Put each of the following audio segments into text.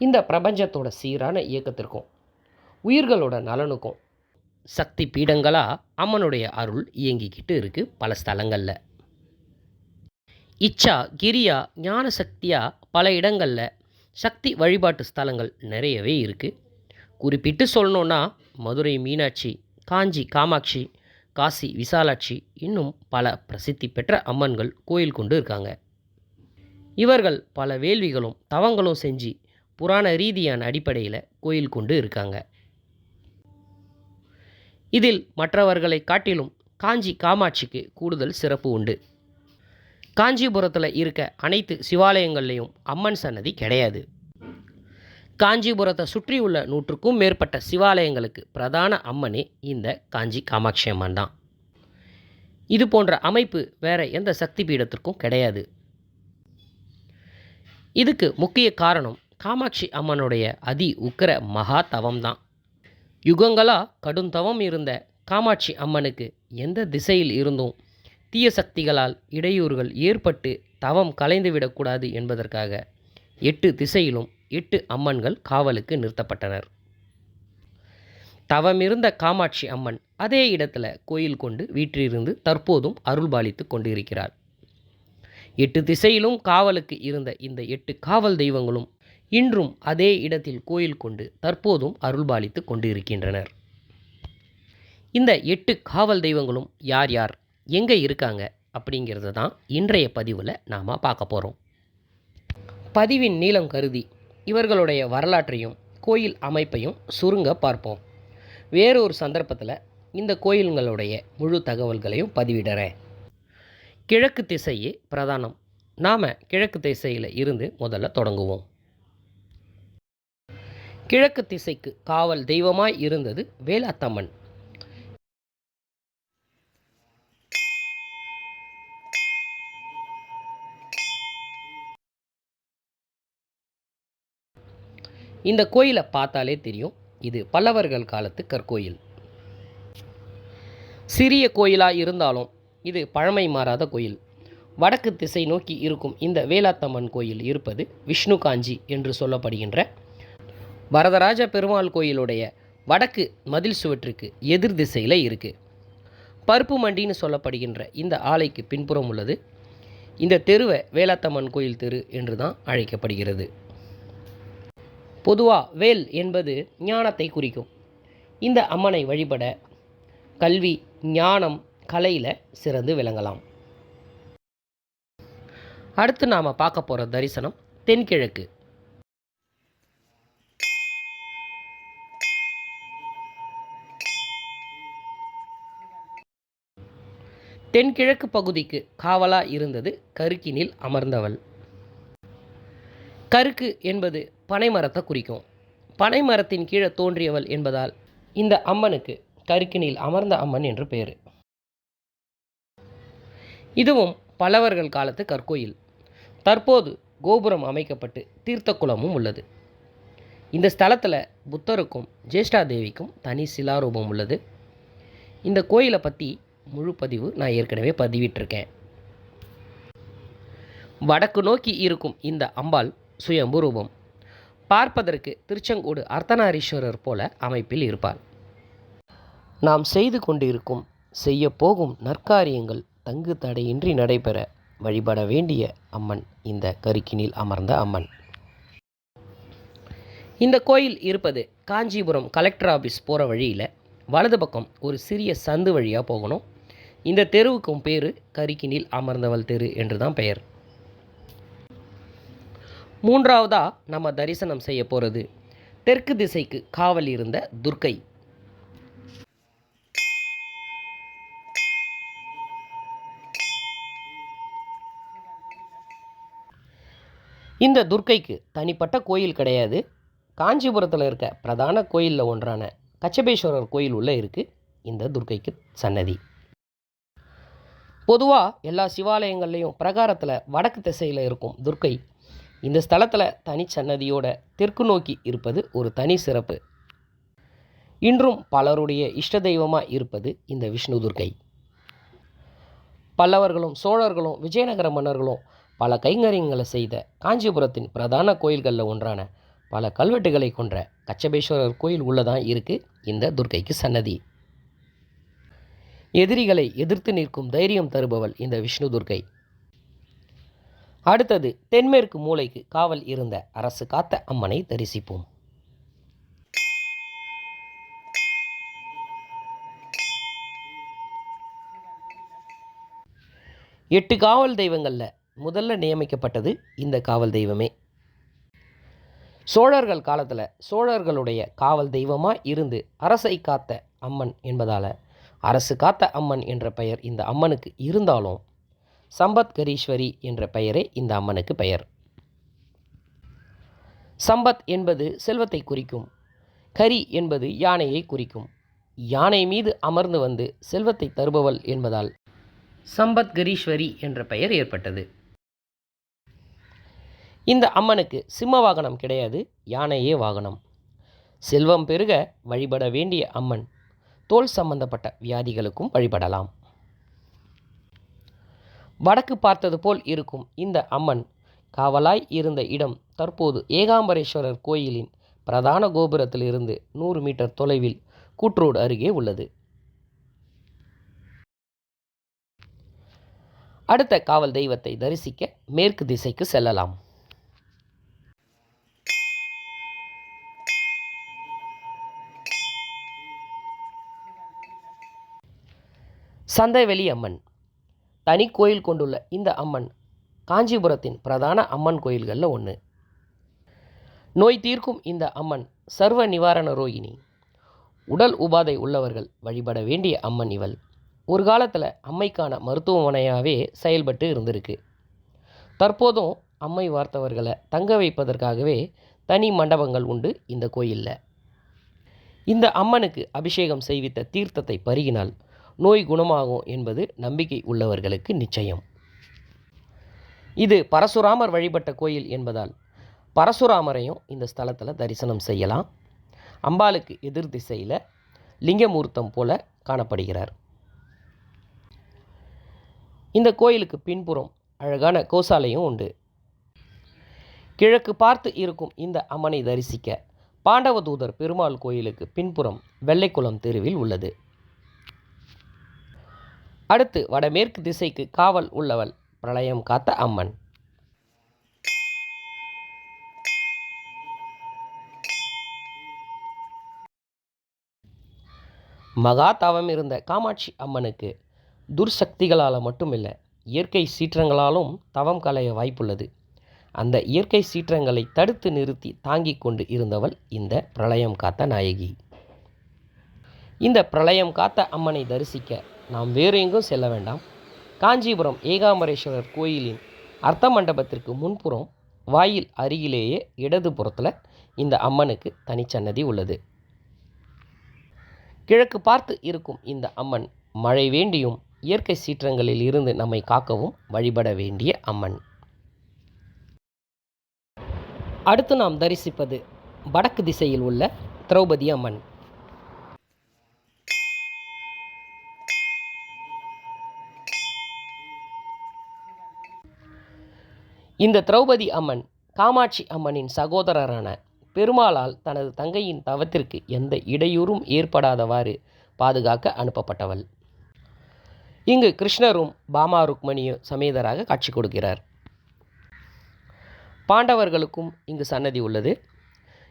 இந்த பிரபஞ்சத்தோட சீரான இயக்கத்திற்கும் உயிர்களோட நலனுக்கும் சக்தி பீடங்களாக அம்மனுடைய அருள் இயங்கிக்கிட்டு இருக்குது பல ஸ்தலங்களில். இச்சா கிரியா ஞான சக்தியாக பல இடங்களில் சக்தி வழிபாட்டு ஸ்தலங்கள் நிறையவே இருக்குது குறிப்பிட்டு சொல்லணுன்னா மதுரை மீனாட்சி காஞ்சி காமாட்சி காசி விசாலாட்சி இன்னும் பல பிரசித்தி பெற்ற அம்மன்கள் கோயில் கொண்டு இருக்காங்க. இவர்கள் பல வேள்விகளும் தவங்களும் செஞ்சு புராண ரீதியான அடிப்படையில் கோயில் கொண்டு இருக்காங்க. இதில் மற்றவர்களை காட்டிலும் காஞ்சி காமாட்சிக்கு கூடுதல் சிறப்பு உண்டு. காஞ்சிபுரத்தில் இருக்க அனைத்து சிவாலயங்கள்லேயும் அம்மன் சன்னதி கிடையாது. காஞ்சிபுரத்தை சுற்றியுள்ள நூற்றுக்கும் மேற்பட்ட சிவாலயங்களுக்கு பிரதான அம்மனே இந்த காஞ்சி காமாட்சி அம்மன் தான். இது போன்ற அமைப்பு வேற எந்த சக்தி பீடத்திற்கும் கிடையாது. இதுக்கு முக்கிய காரணம் காமாட்சி அம்மனுடைய அதி உக்கிர மகா தவம் தான் யுகங்களாக கடும் தவம் இருந்த காமாட்சி அம்மனுக்கு எந்த திசையில் இருந்தும் தீய சக்திகளால் இடையூறுகள் ஏற்பட்டு தவம் கலைந்துவிடக்கூடாது என்பதற்காக எட்டு திசையிலும் எட்டு அம்மன்கள் காவலுக்கு நிறுத்தப்பட்டனர். தவமிருந்த காமாட்சி அம்மன் அதே இடத்துல கோயில் கொண்டு வீற்றிருந்து தற்போதும் அருள்பாலித்து கொண்டிருக்கிறார். எட்டு திசையிலும் காவலுக்கு இருந்த இந்த எட்டு காவல் தெய்வங்களும் இன்றும் அதே இடத்தில் கோயில் கொண்டு தற்போதும் அருள்பாலித்து கொண்டிருக்கின்றனர். இந்த எட்டு காவல் தெய்வங்களும் யார் யார் எங்கே இருக்காங்க அப்படிங்கிறத தான் இன்றைய பதிவில் நாம் பார்க்க போகிறோம் பதிவின் நீளம் கருதி இவர்களுடைய வரலாற்றையும் கோயில் அமைப்பையும் சுருங்க பார்ப்போம். வேறொரு சந்தர்ப்பத்தில் இந்த கோயில்களுடைய முழு தகவல்களையும் பதிவிடுறேன். கிழக்கு திசையே பிரதானம். நாம் கிழக்கு திசையில் இருந்து முதல்ல தொடங்குவோம். கிழக்கு திசைக்கு காவல் தெய்வமாய் இருந்தது வேலாத்தம்மன். இந்த கோயிலை பார்த்தாலே தெரியும் இது பல்லவர்கள் காலத்து கற்கோயில். சிறிய கோயிலாக இருந்தாலும் இது பழமை மாறாத கோயில். வடக்கு திசை நோக்கி இருக்கும் இந்த வேலாத்தம்மன் கோயில் இருப்பது விஷ்ணு காஞ்சி என்று சொல்லப்படுகின்ற வரதராஜ பெருமாள் கோயிலுடைய வடக்கு மதில் சுவற்றுக்கு எதிர் திசையில் இருக்குது பருப்பு மண்டின்னு சொல்லப்படுகின்ற இந்த ஆலைக்கு பின்புறம் உள்ளது. இந்த தெருவை வேலாத்தம்மன் கோயில் தெரு என்று தான் அழைக்கப்படுகிறது. பொதுவாக வேல் என்பது ஞானத்தை குறிக்கும். இந்த அம்மனை வழிபட கல்வி ஞானம் கலையில் சிறந்து விளங்கலாம். அடுத்து நாம் பார்க்க போகிற தரிசனம் தென்கிழக்கு. தென்கிழக்கு பகுதிக்கு காவலாக இருந்தது கருக்கினில் அமர்ந்தவள். கருக்கு என்பது பனைமரத்தை குறிக்கும். பனைமரத்தின் கீழே தோன்றியவள் என்பதால் இந்த அம்மனுக்கு கருக்கினில் அமர்ந்த அம்மன் என்று பெயர். இதுவும் பல்லவர்கள் காலத்து கற்கோயில். தற்போது கோபுரம் அமைக்கப்பட்டு தீர்த்த குளமும் உள்ளது. இந்த ஸ்தலத்தில் புத்தருக்கும் ஜேஷ்டா தேவிக்கும் தனி சிலாரூபம் உள்ளது. இந்த கோயிலை பற்றி முழு பதிவு நான் ஏற்கனவே பதிவிட்டிருக்கேன். வடக்கு நோக்கி இருக்கும் இந்த அம்பாள் சுயம்பு ரூபம். பார்ப்பதற்கு திருச்செங்கோடு அர்த்தநாரீஸ்வரர் போல அமைப்பில் இருப்பார் நாம் செய்து கொண்டிருக்கும் செய்ய போகும் நற்காரியங்கள் தங்கு தடையின்றி நடைபெற வழிபட வேண்டிய அம்மன் இந்த கருக்கினில் அமர்ந்த அம்மன். இந்த கோயில் இருப்பது காஞ்சிபுரம் கலெக்டர் ஆஃபீஸ் போகிற வழியில் வலது பக்கம் ஒரு சிறிய சந்து வழியாக போகணும். இந்த தெருவுக்கும் பேர் கரிக்கினில் அமர்ந்தவள் தெரு என்று தான் பெயர். மூன்றாவதாக நம்ம தரிசனம் செய்ய போகிறது தெற்கு திசைக்கு காவல் இருந்த துர்க்கை. இந்த துர்க்கைக்கு தனிப்பட்ட கோயில் கிடையாது. காஞ்சிபுரத்தில் இருக்க பிரதான கோயிலில் ஒன்றான கச்சபேஸ்வரர் கோயில் உள்ளே இருக்குது இந்த துர்க்கைக்கு சன்னதி. பொதுவாக எல்லா சிவாலயங்கள்லேயும் பிரகாரத்தில் வடக்கு திசையில் இருக்கும் துர்க்கை இந்த ஸ்தலத்தில் தனிச்சன்னதியோட தெற்கு நோக்கி இருப்பது ஒரு தனி சிறப்பு. இன்றும் பலருடைய இஷ்ட தெய்வமாக இருப்பது இந்த விஷ்ணு துர்க்கை பல்லவர்களும் சோழர்களும் விஜயநகர மன்னர்களும் பல கைங்கரியங்களை செய்த காஞ்சிபுரத்தின் பிரதான கோயில்களில் ஒன்றான பல கல்வெட்டுகளை கொன்ற கச்சபேஸ்வரர் கோயில் உள்ளதான் இருக்குது இந்த துர்க்கைக்கு சன்னதி. எதிரிகளை எதிர்த்து நிற்கும் தைரியம் தருபவள் இந்த விஷ்ணு துர்க்கை. அடுத்தது தென்மேற்கு மூலைக்கு காவல் இருந்த அரசு காத்த அம்மனை தரிசிப்போம். எட்டு காவல் தெய்வங்களில் முதல்ல நியமிக்கப்பட்டது இந்த காவல் தெய்வமே. சோழர்கள் காலத்தில் சோழர்களுடைய காவல் தெய்வமாக இருந்து அரசை காத்த அம்மன் என்பதால் அரசு காத்த அம்மன் என்ற பெயர் இந்த அம்மனுக்கு இருந்தாலும் சம்பத்கரீஸ்வரி என்ற பெயரே இந்த அம்மனுக்கு பெயர். சம்பத் என்பது செல்வத்தை குறிக்கும் கரி என்பது யானையை குறிக்கும். யானை மீது அமர்ந்து வந்து செல்வத்தை தருபவள் என்பதால் சம்பத்கரீஸ்வரி என்ற பெயர் ஏற்பட்டது. இந்த அம்மனுக்கு சிம்ம வாகனம் கிடையாது யானையே வாகனம். செல்வம் பெருக வழிபட வேண்டிய அம்மன். தோல் சம்பந்தப்பட்ட வியாதிகளுக்கும் வழிபடலாம். வடக்கு பார்த்தது போல் இருக்கும் இந்த அம்மன். காவலாய் இருந்த இடம் தற்போது ஏகாம்பரேஸ்வரர் கோயிலின் பிரதான கோபுரத்திலிருந்து நூறு மீட்டர் தொலைவில் கூற்றோடு அருகே உள்ளது. அடுத்த காவல் தெய்வத்தை தரிசிக்க மேற்கு திசைக்கு செல்லலாம். சந்தைவெளி அம்மன். தனி கோயில் கொண்டுள்ள இந்த அம்மன் காஞ்சிபுரத்தின் பிரதான அம்மன் கோயில்களில் ஒன்று நோய் தீர்க்கும் இந்த அம்மன் சர்வ நிவாரண ரோகிணி. உடல் உபாதை உள்ளவர்கள் வழிபட வேண்டிய அம்மன் இவள். ஒரு காலத்தில் அம்மைக்கான மருத்துவமனையாகவே செயல்பட்டு இருந்திருக்கு. தற்போதும் அம்மை வார்த்தவர்களை தங்க வைப்பதற்காகவே தனி மண்டபங்கள் உண்டு இந்த கோயிலில். இந்த அம்மனுக்கு அபிஷேகம் செய்வித்த தீர்த்தத்தை பருகினால் நோய் குணமாகும் என்பது நம்பிக்கை உள்ளவர்களுக்கு நிச்சயம். இது பரசுராமர் வழிபட்ட கோயில் என்பதால் பரசுராமரையும் இந்த ஸ்தலத்தில் தரிசனம் செய்யலாம். அம்பாளுக்கு எதிர் திசையில் லிங்கமூர்த்தம் போல காணப்படுகிறார். இந்த கோயிலுக்கு பின்புறம் அழகான கோசாலையும் உண்டு. கிழக்கு பார்த்து இருக்கும் இந்த அம்மனை தரிசிக்க பாண்டவதூதர் பெருமாள் கோயிலுக்கு பின்புறம் வெள்ளைக்குளம் தெருவில் உள்ளது. அடுத்து வடமேற்கு திசைக்கு காவல் உள்ளவள். பிரளயம் காத்த அம்மன். மகா தவம் இருந்த காமாட்சி அம்மனுக்கு துர்சக்திகளால் மட்டுமில்லை இயற்கை சீற்றங்களாலும் தவம் களைய வாய்ப்புள்ளது. அந்த இயற்கை சீற்றங்களை தடுத்து நிறுத்தி தாங்கிக் கொண்டு இருந்தவள் இந்த பிரளயம் காத்த நாயகி. இந்த பிரளயம் காத்த அம்மனை தரிசிக்க நாம் வேறு எங்கும் செல்ல வேண்டாம். காஞ்சிபுரம் ஏகாம்பரேஸ்வரர் கோயிலின் அர்த்த மண்டபத்திற்கு முன்புறம் வாயில் அருகிலேயே இடது புறத்தில் இந்த அம்மனுக்கு தனிச்சன்னதி உள்ளது. கிழக்கு பார்த்து இருக்கும் இந்த அம்மன் மழை வேண்டியும் இயற்கை சீற்றங்களில் இருந்து நம்மை காக்கவும் வழிபட வேண்டிய அம்மன். அடுத்து நாம் தரிசிப்பது வடக்கு திசையில் உள்ள திரௌபதி அம்மன். இந்த திரௌபதி அம்மன் காமாட்சி அம்மனின் சகோதரரான பெருமாளால் தனது தங்கையின் தவத்திற்கு எந்த இடையூறும் ஏற்படாதவாறு பாதுகாக்க அனுப்பப்பட்டவள். இங்கு கிருஷ்ணரும் பாமா ருக்மணியும் சமேதராக காட்சி கொடுக்கிறார். பாண்டவர்களுக்கும் இங்கு சன்னதி உள்ளது.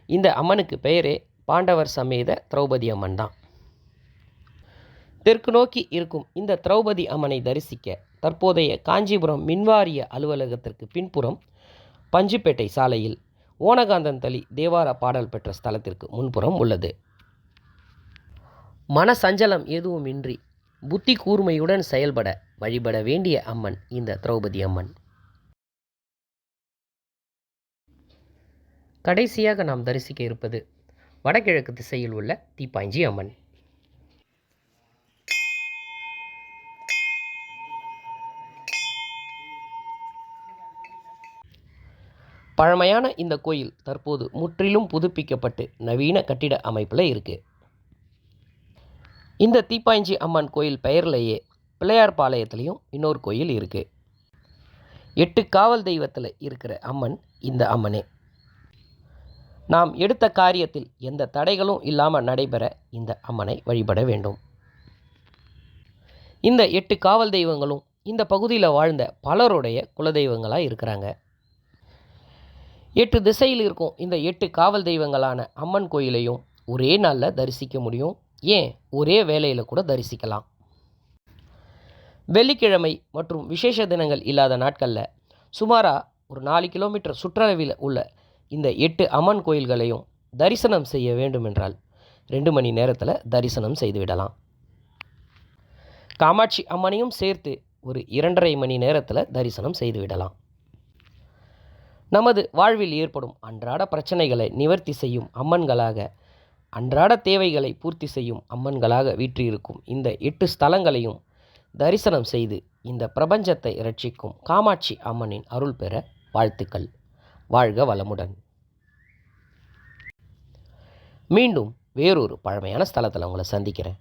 இந்த அம்மனுக்கு பெயரே பாண்டவர் சமேத திரௌபதி அம்மன் தான். தெற்கு நோக்கி இருக்கும் இந்த திரௌபதி அம்மனை தரிசிக்க தற்போதைய காஞ்சிபுரம் மின்வாரிய அலுவலகத்திற்கு பின்புறம் பஞ்சுப்பேட்டை சாலையில் ஓனகாந்தன் தளி தேவார பாடல் பெற்ற ஸ்தலத்திற்கு முன்புறம் உள்ளது. மன சஞ்சலம் எதுவுமின்றி புத்தி கூர்மையுடன் செயல்பட வழிபட வேண்டிய அம்மன் இந்த திரௌபதி அம்மன். கடைசியாக நாம் தரிசிக்க இருப்பது வடகிழக்கு திசையில் உள்ள தீப்பாஞ்சி அம்மன். பழமையான இந்த கோயில் தற்போது முற்றிலும் புதுப்பிக்கப்பட்டு நவீன கட்டிட அமைப்பில் இருக்குது இந்த தீப்பாஞ்சி அம்மன் கோயில் பெயர்லேயே பிள்ளையார் பாளையத்துலேயும் இன்னொரு கோயில் இருக்குது எட்டு காவல் தெய்வத்தில் இருக்கிற அம்மன் இந்த அம்மனே. நாம் எடுத்த காரியத்தில் எந்த தடைகளும் இல்லாமல் நடைபெற இந்த அம்மனை வழிபட வேண்டும். இந்த எட்டு காவல் தெய்வங்களும் இந்த பகுதியில் வாழ்ந்த பலருடைய குலதெய்வங்களாக இருக்கிறாங்க. எட்டு திசையில் இருக்கும் இந்த எட்டு காவல் தெய்வங்களான அம்மன் கோயிலையும் ஒரே நாளில் தரிசிக்க முடியும். ஏன்? ஒரே வேலையில் கூட தரிசிக்கலாம். வெள்ளிக்கிழமை மற்றும் விசேஷ தினங்கள் இல்லாத நாட்களில் சுமாராக ஒரு நாலு கிலோமீட்டர் சுற்றளவில் உள்ள இந்த எட்டு அம்மன் கோயில்களையும் தரிசனம் செய்ய வேண்டுமென்றால் ரெண்டு மணி நேரத்தில் தரிசனம் செய்துவிடலாம் காமாட்சி அம்மனையும் சேர்த்து ஒரு இரண்டரை மணி நேரத்தில் தரிசனம் செய்துவிடலாம் நமது வாழ்வில் ஏற்படும் அன்றாட பிரச்சனைகளை நிவர்த்தி செய்யும் அம்மன்களாக அன்றாட தேவைகளை பூர்த்தி செய்யும் அம்மன்களாக வீற்றிருக்கும் இந்த எட்டு ஸ்தலங்களையும் தரிசனம் செய்து இந்த பிரபஞ்சத்தை ரட்சிக்கும் காமாட்சி அம்மனின் அருள் பெற வாழ்த்துக்கள். வாழ்க வளமுடன். மீண்டும் வேறொரு பழமையான ஸ்தலத்தில் உங்களை சந்திக்கிறேன்.